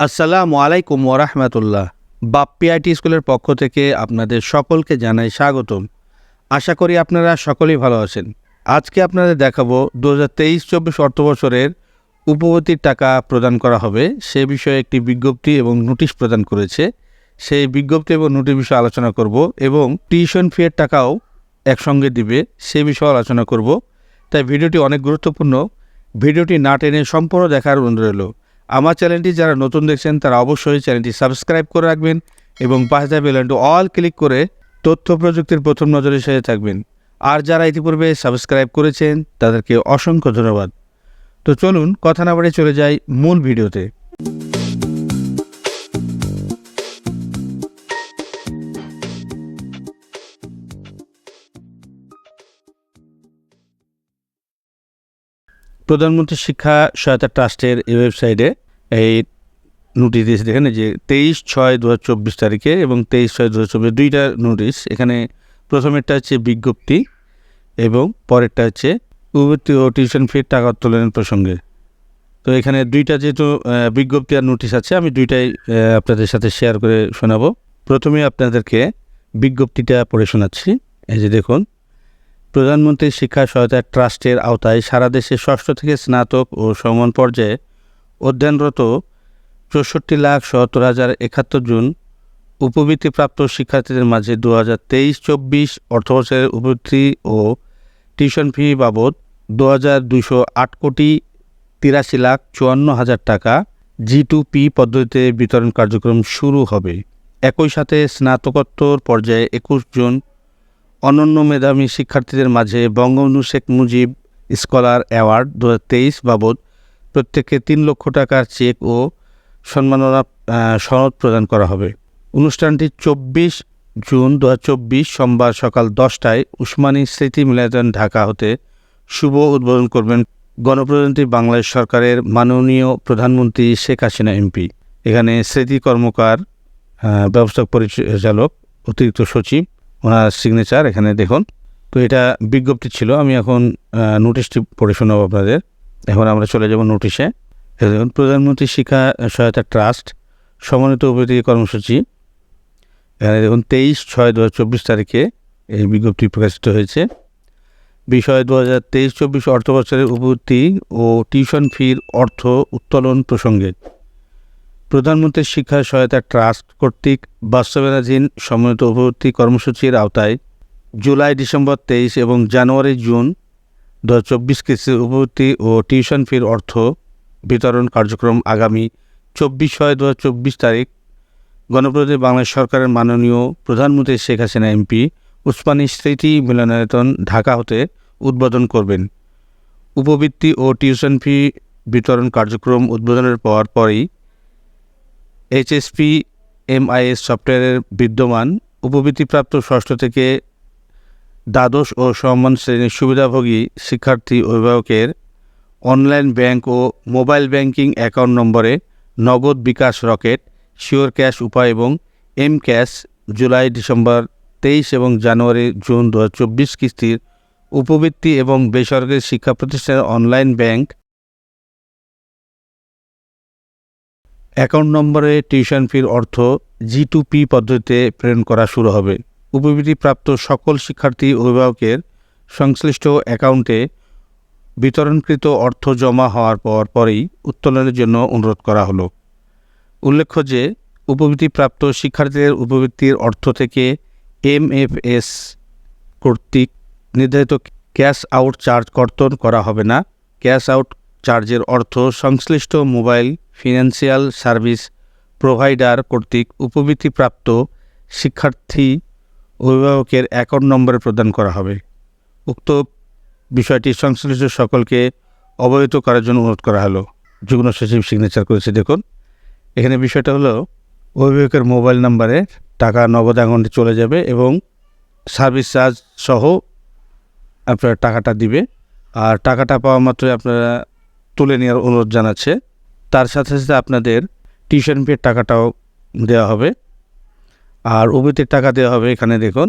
আসসালামু আলাইকুম ওরহমতুল্লাহ বাপ্পি আইটি স্কুলের পক্ষ থেকে আপনাদের সকলকে জানাই স্বাগতম। আশা করি আপনারা সকলেই ভালো আছেন। আজকে আপনাদের দেখাবো দু হাজার তেইশ চব্বিশ অর্থ বছরের উপবর্তীর টাকা প্রদান করা হবে। সে বিষয়ে একটি বিজ্ঞপ্তি এবং নোটিশ প্রদান করেছে। সেই বিজ্ঞপ্তি এবং নোটিশ বিষয়ে আলোচনা করব এবং টিউশন ফিয়ের টাকাও একসঙ্গে দিবে। সে বিষয়ে আলোচনা করব। তাই ভিডিওটি অনেক গুরুত্বপূর্ণ। ভিডিওটি না টেনে সম্পূর্ণ দেখার অনুরোধ রইল। আমার চ্যানেলটি যারা নতুন দেখছেন, তারা অবশ্যই চ্যানেলটি সাবস্ক্রাইব করে রাখবেন এবং পাশে বেলনটি অল ক্লিক করে তথ্য প্রযুক্তির প্রথম নজরে সেজে থাকবেন। আর যারা ইতিপূর্বে সাবস্ক্রাইব করেছেন, তাদেরকে অসংখ্য ধন্যবাদ। তো চলুন, কথা না বাড়িয়ে চলে যাই মূল ভিডিওতে। প্রধানমন্ত্রী শিক্ষা সহায়তা ট্রাস্টের এই ওয়েবসাইটে এই নোটিশ দিয়েছে দেখেন যে তেইশ ছয় দু চব্বিশ তারিখে এবং তেইশ ছয় দু চব্বিশ দুইটা নোটিশ এখানে প্রথমেরটা হচ্ছে বিজ্ঞপ্তি এবং পরেরটা হচ্ছে উপবৃত্তি ও টিউশন ফির টাকা উত্তোলনের প্রসঙ্গে। তো এখানে দুইটা যেহেতু বিজ্ঞপ্তি আর নোটিশ আছে, আমি দুইটাই আপনাদের সাথে শেয়ার করে শোনাবো। প্রথমে আপনাদেরকে বিজ্ঞপ্তিটা পড়ে শোনাচ্ছি। এই যে দেখুন প্রধানমন্ত্রী শিক্ষা সহায়তা ট্রাস্টের আওতায় সারা দেশে ষষ্ঠ থেকে স্নাতক ও সমান পর্যায়ে অধ্যয়নরত চৌষট্টি লাখ সত্তর হাজার একাত্তর জন উপবৃত্তিপ্রাপ্ত শিক্ষার্থীদের মাঝে দু হাজার তেইশ, চব্বিশ অর্থবছরের উপবৃত্তি ও টিউশন ফি বাবদ দু হাজার দুশো আট কোটি তিরাশি লাখ চুয়ান্ন হাজার টাকা জি টু পি পদ্ধতিতে বিতরণ কার্যক্রম শুরু হবে। একই সাথে স্নাতকোত্তর পর্যায়ে একুশ জন অনন্য মেধাবী শিক্ষার্থীদের মাঝে বঙ্গবন্ধু শেখ মুজিব স্কলার অ্যাওয়ার্ড দু বাবদ প্রত্যেককে তিন লক্ষ টাকার চেক ও সম্মাননা সনদ প্রদান করা হবে। অনুষ্ঠানটি চব্বিশ জুন দু হাজার চব্বিশ সোমবার সকাল দশটায় উসমানী স্মৃতি মিলায়তন ঢাকা হতে শুভ উদ্বোধন করবেন গণপ্রজাতন্ত্রী বাংলাদেশ সরকারের মাননীয় প্রধানমন্ত্রী শেখ হাসিনা এমপি। এখানে স্মৃতি কর্মকার আহ, ব্যবস্থাপক পরিচালক অতিরিক্ত সচিব ওনার সিগনেচার এখানে দেখুন। তো এটা বিজ্ঞপ্তি ছিল, আমি এখন নোটিশটি পড়ে শোনাবো আপনাদের। এখন আমরা চলে যাব নোটিশে দেখুন, প্রধানমন্ত্রী শিক্ষা সহায়তা ট্রাস্ট সমন্বিত উপবৃত্তি কর্মসূচি। এখানে দেখুন, তেইশ ছয় দু চব্বিশ তারিখে এই বিজ্ঞপ্তি প্রকাশিত হয়েছে। বিষয় দু হাজার তেইশ চব্বিশ অর্থ বছরের উপবৃত্তি ও টিউশন ফির অর্থ উত্তোলন প্রসঙ্গে। প্রধানমন্ত্রী শিক্ষা সহায়তা ট্রাস্ট কর্তৃক বাস্তবায়নাধীন সমন্বিত উপবর্তী কর্মসূচির আওতায় জুলাই, ডিসেম্বর, তেইশ এবং জানুয়ারি, জুন দু হাজার চব্বিশ কিস্তির উপবর্তী ও টিউশন ফির অর্থ বিতরণ কার্যক্রম আগামী চব্বিশ ছয় দু চব্বিশ তারিখ। গণপ্রজাতন্ত্রী বাংলাদেশ সরকারের মাননীয় প্রধানমন্ত্রী শেখ হাসিনা এমপি উসমানী স্মৃতি মিলনায়তন ঢাকা হতে উদ্বোধন করবেন। উপবৃত্তি ও টিউশন ফি বিতরণ কার্যক্রম উদ্বোধনের পর পরই এইচএসপি, এমআইএস সফটওয়্যারের বিদ্যমান উপবৃত্তিপ্রাপ্ত ষষ্ঠ থেকে দ্বাদশ ও সম্মান শ্রেণির সুবিধাভোগী শিক্ষার্থী অভিভাবকের অনলাইন ব্যাংক ও মোবাইল ব্যাংকিং অ্যাকাউন্ট নম্বরে নগদ বিকাশ রকেট, শিওর ক্যাশ উপায় এবং এম ক্যাশ জুলাই, ডিসেম্বর তেইশ এবং জানুয়ারি, জুন দু হাজার চব্বিশ কিস্তির উপবৃত্তি এবং বেসরকারি শিক্ষা প্রতিষ্ঠানের অনলাইন ব্যাংক অ্যাকাউন্ট নম্বরে টিউশন ফির অর্থ জি টু পি পদ্ধতিতে প্রেরণ করা শুরু হবে। উপবৃত্তিপ্রাপ্ত সকল শিক্ষার্থী অভিভাবকের সংশ্লিষ্ট অ্যাকাউন্টে বিতরণকৃত অর্থ জমা হওয়ার পর পরেই উত্তোলনের জন্য অনুরোধ করা হলো। উল্লেখ্য যে, উপবৃত্তিপ্রাপ্ত শিক্ষার্থীদের উপবৃত্তির অর্থ থেকে এমএফএস কর্তৃক নির্ধারিত ক্যাশ আউট চার্জ কর্তন করা হবে না। ক্যাশ আউট চার্জের অর্থ সংশ্লিষ্ট মোবাইল ফিনান্সিয়াল সার্ভিস প্রোভাইডার কর্তৃক উপবৃত্তিপ্রাপ্ত শিক্ষার্থী অভিভাবকের অ্যাকাউন্ট নম্বরে প্রদান করা হবে। উক্ত বিষয়টি সংশ্লিষ্ট সকলকে অবহিত করার জন্য অনুরোধ করা হলো। যুগ্ম সচিব সিগনেচার করেছে। দেখুন, এখানে বিষয়টা হলো, অভিভাবকের মোবাইল নাম্বারে টাকা নগদ অ্যাকাউন্টে চলে যাবে এবং সার্ভিস চার্জ সহ আপনারা টাকাটা দিবে। আর টাকাটা পাওয়া মাত্রই আপনারা তুলে নেওয়ার অনুরোধ জানাচ্ছে। তার সাথে সাথে আপনাদের টিউশন ফির টাকাটাও দেওয়া হবে। আর উবিতির টাকা দেওয়া হবে এখানে দেখুন,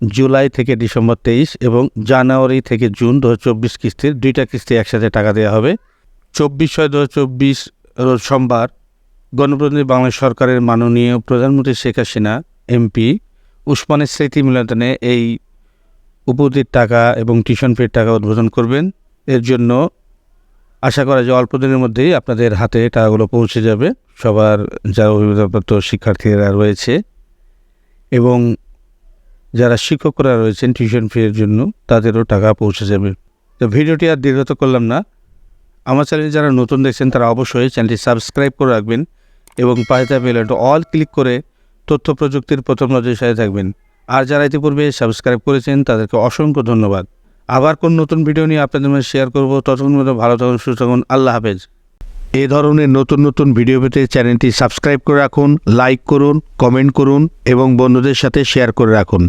জুলাই থেকে ডিসেম্বর তেইশ এবং জানুয়ারি থেকে জুন দু চব্বিশ কিস্তির দুইটা কিস্তি একসাথে টাকা দেওয়া হবে। চব্বিশ ছয় দু হাজার চব্বিশ রোজ সোমবার গণপ্রতিনিধি বাংলাদেশ সরকারের মাননীয় প্রধানমন্ত্রী শেখ হাসিনা এমপি উসমানের স্মৃতি মিলনায়তনে এই উপতির টাকা এবং টিউশন ফির টাকা উদ্বোধন করবেন। এর জন্য আশা করা যায় অল্প দিনের মধ্যেই আপনাদের হাতে টাকাগুলো পৌঁছে যাবে। সবার যারা অভিভাবকপ্রাপ্ত শিক্ষার্থীরা রয়েছে এবং যারা শিক্ষকরা রয়েছেন টিউশন ফির জন্য, তাদেরও টাকা পৌঁছে যাবে। তো ভিডিওটি আর দীর্ঘত করলাম না। আমার চ্যানেলে যারা নতুন দেখছেন, তারা অবশ্যই চ্যানেলটি সাবস্ক্রাইব করে রাখবেন এবং পাশে থাকা বেল অল ক্লিক করে তথ্য প্রযুক্তির প্রথম নজরের সাথে থাকবেন। আর যারা ইতিপূর্বে সাবস্ক্রাইব করেছেন, তাদেরকে অসংখ্য ধন্যবাদ। আবার কোন নতুন ভিডিও নিয়ে আপনাদের মধ্যে শেয়ার করব। ততক্ষণ মধ্যে ভালো থাকুন, সুস্থ থাকুন। আল্লাহ হাফেজ। এ ধরনের নতুন নতুন ভিডিও পেতে চ্যানেলটি সাবস্ক্রাইব করে রাখুন, লাইক করুন, কমেন্ট করুন এবং বন্ধুদের সাথে শেয়ার করে রাখুন।